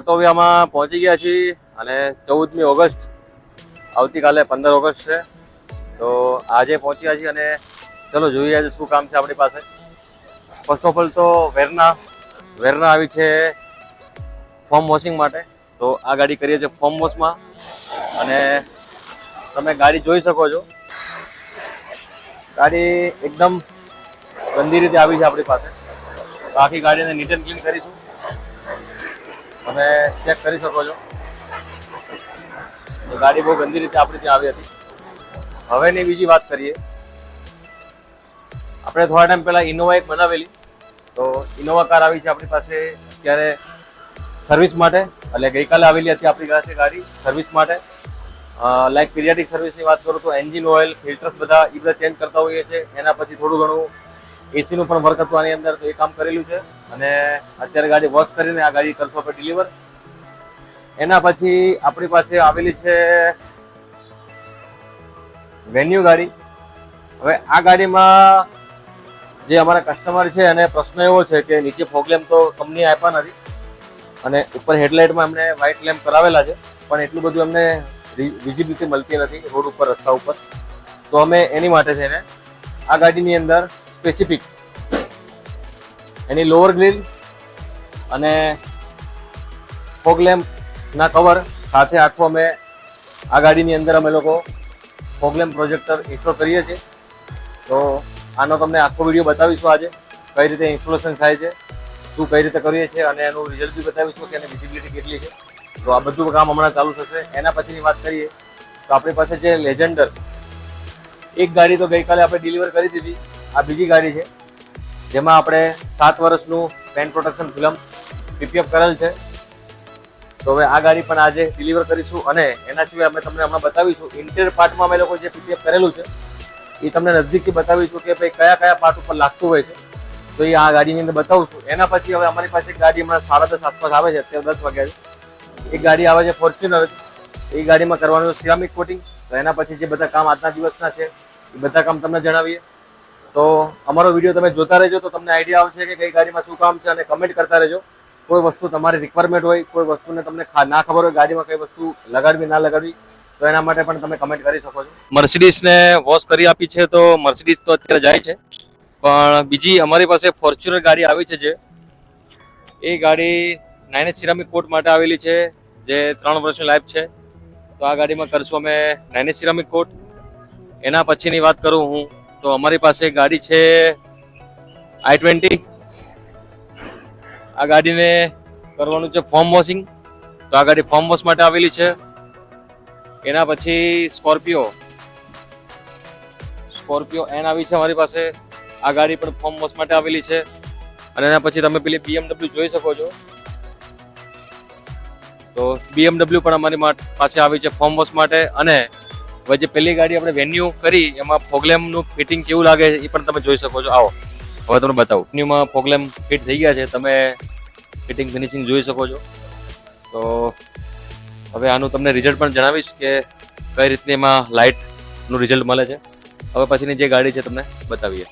ઓટોવિયામાં પહોંચી ગયા છીએ અને ચૌદમી ઓગસ્ટ, આવતીકાલે પંદર ઓગસ્ટ છે. તો આજે પહોંચ્યા છીએ અને ચલો જોઈએ આજે શું કામ છે આપણી પાસે. ફર્સ્ટ ઓફ ઓલ તો વેરના વેરના આવી છે ફોર્મ વોશિંગ માટે. તો આ ગાડી કરીએ છીએ ફોર્મ વોશમાં. અને તમે ગાડી જોઈ શકો છો. ગાડી એકદમ ગંદી રીતે આવી છે આપણી પાસે. આખી ગાડીને નીટ એન્ડ ક્લીન કરીશું. તમે ચેક કરી શકો છો. ગાડી બહુ ગંદી રીતે આપણી ત્યાં આવી હતી. હવેની બીજી વાત કરીએ. આપણે થોડા ટાઈમ પહેલાં ઇનોવા એક બનાવેલી. તો ઇનોવા કાર આવી છે આપણી પાસે અત્યારે સર્વિસ માટે. એટલે ગઈકાલે આવેલી હતી આપણી પાસે ગાડી સર્વિસ માટે. લાઈક પીરિયાડિક સર્વિસની વાત કરું તો એન્જિન ઓઇલ ફિલ્ટર્સ બધા એ બધા ચેન્જ કરતા હોઈએ છીએ. એના પછી થોડું ઘણું એસીનું પણ વર્ક હતું આની અંદર, તો એ કામ કરેલું છે. અને અત્યારે ગાડી વોશ કરીને આ ગાડી કરશો આપણે ડિલિવર એના પછી આપણી પાસે આવેલી છે વેન્યુ ગાડી. હવે આ ગાડીમાં જે અમારા કસ્ટમર છે અને પ્રશ્ન એવો છે કે નીચે ફોગ તો કંપની આપ્યા નથી. અને ઉપર હેડલાઇટમાં એમને વ્હાઇટ લેમ્પ કરાવેલા છે. પણ એટલું બધું એમને વિઝિબિલિટી મળતી નથી રોડ ઉપર, રસ્તા ઉપર. તો અમે એની માટે છે આ ગાડીની અંદર સ્પેસિફિક એની લોઅર ગ્રીલ અને ફોગ કવર સાથે આખું અમે આ ગાડીની અંદર અમે લોકો ફોગ પ્રોજેક્ટર ઇન્સ્ટોલ કરીએ છીએ. તો આનો તમને આખો વીડિયો બતાવીશું આજે, કઈ રીતે ઇન્સ્ટોલેશન થાય છે, શું કઈ રીતે કરીએ છીએ અને એનું રિઝલ્ટ બી બતાવીશું કે એની વિઝિબિલિટી કેટલી છે. તો આ બધું કામ હમણાં ચાલુ થશે. એના પછીની વાત કરીએ, તો આપણી પાસે જે લેજન્ડર એક ગાડી તો ગઈકાલે આપણે ડિલિવર કરી દીધી. આ બીજી ગાડી છે. જેમાં આપણે સાત વર્ષનું પેન પ્રોટેક્શન ફિલ્મ પીપીએફ કરેલ છે. તો હવે આ ગાડી પણ આજે ડિલિવર કરીશું અને એના સિવાય અમે તમને હમણાં બતાવીશું ઇન્ટિરિયર પાર્ટમાં અમે લોકો જે પીપીએફ કરેલું છે, એ તમને નજદીકથી બતાવીશું કે ભાઈ કયા કયા પાર્ટ ઉપર લાગતું હોય છે. તો એ આ ગાડીની અંદર બતાવશું. એના પછી હવે અમારી પાસે ગાડી હમણાં સાડા દસ આસપાસ આવે છે, અત્યારે દસ વાગ્યા એ ગાડી આવે છે ફોર્ચ્યુનર એ ગાડીમાં કરવાનું છે સિરામિક કોટિંગ તો એના પછી જે બધા કામ આજના દિવસના છે, એ બધા કામ તમને જણાવીએ. તો અમારો વીડિયો તમે જોતા રહેજો તો તમને આઈડિયા આવશે કે કઈ ગાડીમાં શું કામ છે અને કમેન્ટ કરતા રહેજો. કોઈ વસ્તુ તમારી રિક્વાયરમેન્ટ હોય, કોઈ વસ્તુને તમને ના ખબર હોય, ગાડીમાં કઈ વસ્તુ લગાડવી, ના લગાડવી, તો એના માટે પણ તમે કમેન્ટ કરી શકો છો. મર્સિડીઝને વોશ કરી આપી છે તો મર્સિડીઝ તો અત્યારે જાય છે. પણ બીજી અમારી પાસે ફોર્ચ્યુનર ગાડી આવી છે જે. એ ગાડી નાઇન સિરામિક કોટ માટે આવેલી છે, જે ત્રણ વર્ષની લાઈફ છે. તો આ ગાડીમાં કરશું અમે નાઇન સિરામિક કોટ એના પછીની વાત કરું હું. તો અમારી પાસે ગાડી છે આઈ ટ્વેન્ટી. આ ગાડીને કરવાનું છે ફોર્મ વોશિંગ. તો આ ગાડી ફોર્મ વોશ માટે આવેલી છે. એના પછી સ્કોર્પિયો. સ્કોર્પિયો એન આવી છે અમારી પાસે. આ ગાડી પણ ફોર્મ વોશ માટે આવેલી છે. અને એના પછી તમે પેલી બીએમડબલ્યુ જોઈ શકો છો. તો બીએમડબલ્યુ પણ અમારી પાસે આવી છે ફોર્મ વોશ માટે. અને હવે જે પેલી ગાડી આપણે વેન્યુ કરી, એમાં ફોગલેમનું ફિટિંગ કેવું લાગે છે, એ પણ તમે જોઈ શકો છો. આવો. હવે તમને બતાવું. વેન્યુમાં ફોગલેમ ફિટ થઈ ગયા છે, તમે ફિટિંગ ફિનિશિંગ જોઈ શકો છો. તો હવે આનું તમને રિઝલ્ટ પણ જણાવીશ કે કઈ રીતની એમાં લાઇટનું રિઝલ્ટ મળે છે. હવે પછીની જે ગાડી છે, તમને બતાવીએ.